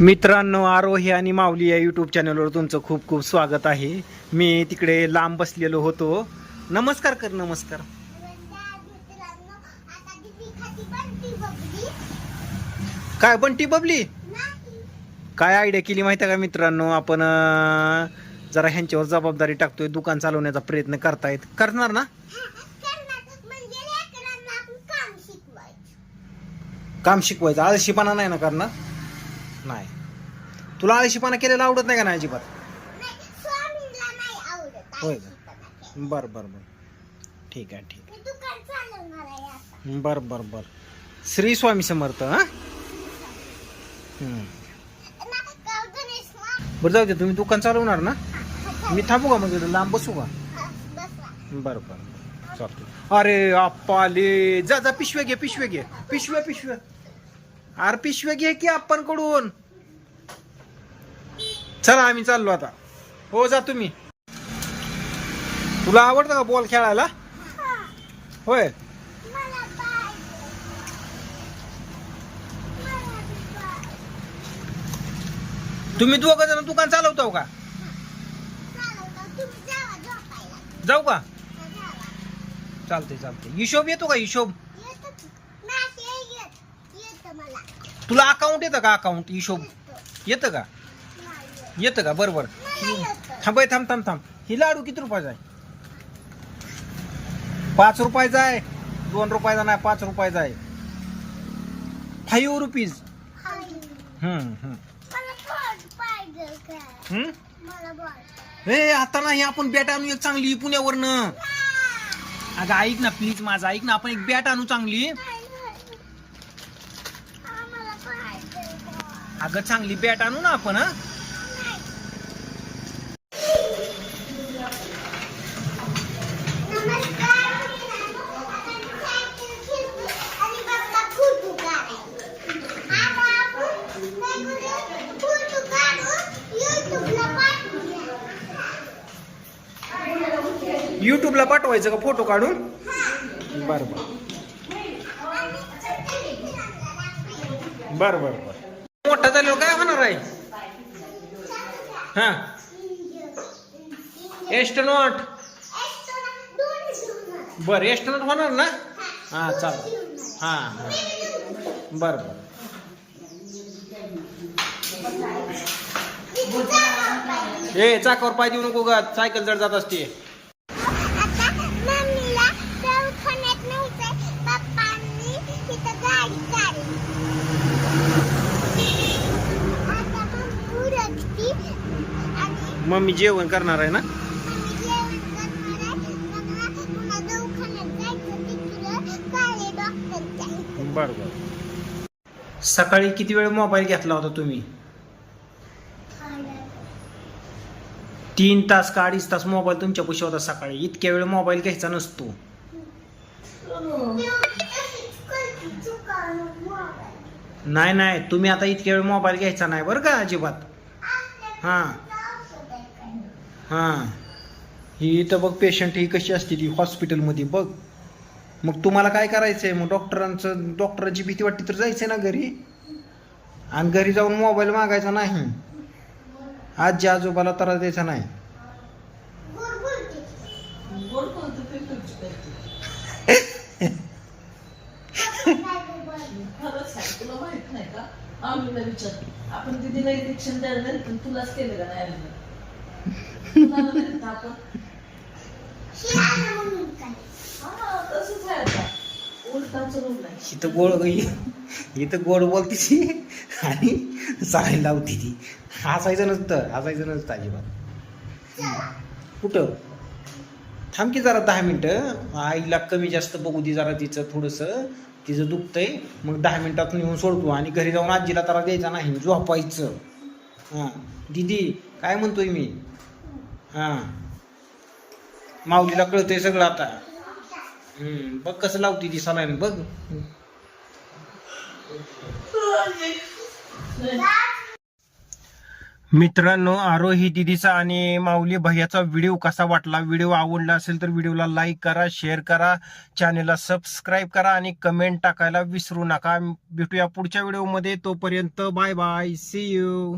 मित्रांनो आरोही आणि माऊली या यूट्यूब चॅनलवर तुमचं खूप खूप स्वागत आहे. मी तिकडे लांब बसलेलो होतो. नमस्कार कर नमस्कार. काय बंटी बबली? काय आयडिया केली माहिती आहे का मित्रांनो? आपण जरा ह्यांच्यावर जबाबदारी टाकतोय दुकान चालवण्याचा प्रयत्न करतायत. करणार ना? काम शिकवायचं. आळशीपणा नाही ना करणार? नाही. तुला आळशीपणा केलेला आवडत नाही का नाही अजिबात? होय का? बर बर बर. ठीक आहे ठीक आहे. बर बर बर. श्री स्वामी समर्थ हां? बरं जाऊ दे तुम्ही दुकान चालवणार ना? मी थांबू का म्हणजे लांब बसू का? बर बर चालतो अरे आप्पाले जा जा पिशव्या घे पिशव्या घे. पिशव्या पिशव्या. अरे पिशव्या घे की आपण चला आम्ही चाललो आता. हो जा तुम्ही. तुला आवडतं का बॉल खेळायला? होय. तुम्ही दोघं जण दुकान चालवतो का? जाऊ का? चालते चालते हिशोब येतो का हिशोब? तुला अकाउंट येतं का अकाउंट हिशोब? येतं का? येतं का? बरोबर थांबाय थांब थांब थांब. ही लाडू किती रुपयाचा आहे? पाच रुपयाचा आहे. दोन रुपयाचा नाही पाच रुपयाचा आहे. फाईव्ह रुपीज हम्म हम्म. हम्म? ए आता नाही आपण बॅट आणू एक चांगली पुण्यावरनं. अगं ऐक ना प्लीज माझं ऐक ना आपण एक बॅट आणू चांगली. अगं चांगली बॅट आणू ना आपण हा? युट्यूबला पाठवायचं का फोटो काढून? बरं बरं. बरं बरं बरं. मोठा झाल्यावर काय होणार आहे? हा? एस्टनॉट बरं एस्टनॉट होणार ना? हा चाल हा. बरं बरं. ए चाकावर पाय देऊ नको गा. सायकल जड जात असते आता मम्मीला दवाखान्यात न्यायचंय पप्पांनी तिथं गाडी काढली आता मम्मी उरकती आणि मम्मी जेवण करणार आहे ना? बर बर सकाळी किती वेळ मोबाईल घेतला होता तुम्ही? तीन तास का अडीच तास मोबाईल तुमच्या पुशी होता सकाळी. इतक्या वेळ मोबाईल घ्यायचा नसतो. नाही नाही. तुम्ही आता इतक्या वेळ मोबाईल घ्यायचा नाही बरं का अजिबात. हां. हां. ही इथं बघ पेशंट ही कशी असते ती हॉस्पिटलमध्ये बघ. मग तुम्हाला काय करायचं आहे मग डॉक्टरांचं डॉक्टरांची भीती वाटते तर जायचं आहे ना घरी. आणि घरी जाऊन मोबाईल मागायचा नाही. आजी आजोबाला त्रास द्यायचा नाही. आपण दीदीला इंजेक्शन द्यायला तुलाच केलं का नाही इथं गोड इथं गोड बोलते ती. आणि साडी लावते ती. हसायचं नसतं. हसायचं नसतं अजिबात. कुठं? थांब की जरा दहा मिनटं. आईला कमी जास्त बघू दे जरा तिचं थोडंसं. तिचं दुखतंय. मग दहा मिनटात नेऊन सोडतो. आणि घरी जाऊन आजीला त्याला द्यायचा नाही. झोपायचं. हां. दीदी काय म्हणतोय मी? हां. माऊलीला कळतंय सगळं आता. हम्म, बघ कसं लावती ती सलाईन बघ. मित्रांनो आरोही दिदीचा आणि माऊली भैयाचा व्हिडिओ कसा वाटला? व्हिडिओ आवडला असेल तर व्हिडिओला लाईक करा शेअर करा चॅनेलला सबस्क्राईब करा आणि कमेंट टाकायला विसरू नका. भेटूया पुढच्या व्हिडिओमध्ये तोपर्यंत बाय बाय सी यू